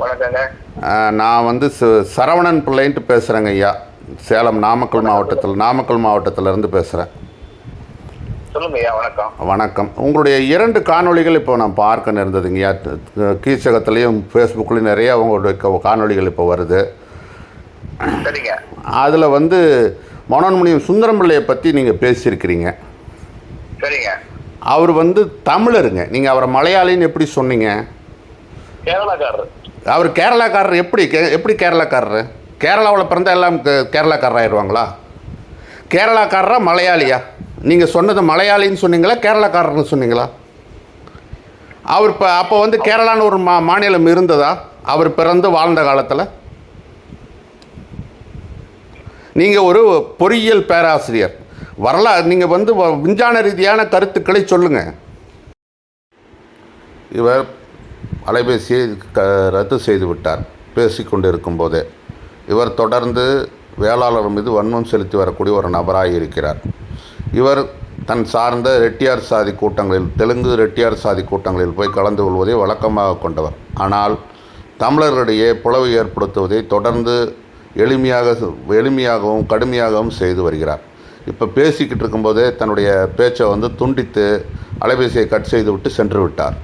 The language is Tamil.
வணக்கங்க. நான் வந்து சரவணன் பிள்ளைன்ட்டு பேசுகிறேங்க ஐயா. சேலம் நாமக்கல் மாவட்டத்தில் நாமக்கல் மாவட்டத்திலேருந்து பேசுகிறேன் சொல்லுங்க ஐயா வணக்கம். வணக்கம். உங்களுடைய இரண்டு காணொளிகள் இப்போ நான் பார்க்க நேர்ந்ததுங்க ஐயா. கீச்சகத்துலேயும் ஃபேஸ்புக்லேயும் நிறைய உங்களுடைய காணொளிகள் இப்போ வருது. சரிங்க. அதில் வந்து மனோன்மணியம் சுந்தரம் பிள்ளையை பற்றி நீங்கள் பேசியிருக்கிறீங்க. சரிங்க. அவர் வந்து தமிழருங்க. நீங்கள் அவரை மலையாளின்னு எப்படி சொன்னீங்க? கேரளாக்காரர். அவர் கேரளாக்காரர் எப்படி? கே- எப்படி கேரளாக்காரர்? கேரளாவில் பிறந்த எல்லாம் கேரளாக்காரர் ஆயிடுவாங்களா கேரளாக்காரரா மலையாளியா? நீங்கள் சொன்னது மலையாளின்னு சொன்னீங்களா கேரளாக்காரர்னு சொன்னீங்களா? அவர் இப்போ அப்போ வந்து கேரளான்னு ஒரு மா மாநிலம் இருந்ததா? அவர் பிறந்து வாழ்ந்த காலத்தில்? நீங்கள் ஒரு பொறியியல் பேராசிரியர். வரலாறு நீங்கள் வந்து வ- விஞ்ஞான ரீதியான கருத்துக்களை சொல்லுங்கள் இவர் அலைபேசியை க ரத்து செய்து விட்டார் கொண்டிருக்கும் போதே இவர் தொடர்ந்து வேளாளர் மீது வன்மம் செலுத்தி வரக்கூடிய ஒரு நபராக இருக்கிறார். இவர் தன் சார்ந்த ரெட்டியார் சாதி கூட்டங்களில் தெலுங்கு ரெட்டியார் சாதி கூட்டங்களில் போய் கலந்து கொள்வதை வழக்கமாக கொண்டவர். ஆனால் தமிழர்களிடையே புலவை ஏற்படுத்துவதை தொடர்ந்து எளிமையாக எளிமையாகவும் கடுமையாகவும் செய்து வருகிறார். இப்போ பேசிக்கிட்டு இருக்கும்போதே தன்னுடைய பேச்சை வந்து துண்டித்து அலைபேசியை கட் செய்து விட்டு சென்று விட்டார்.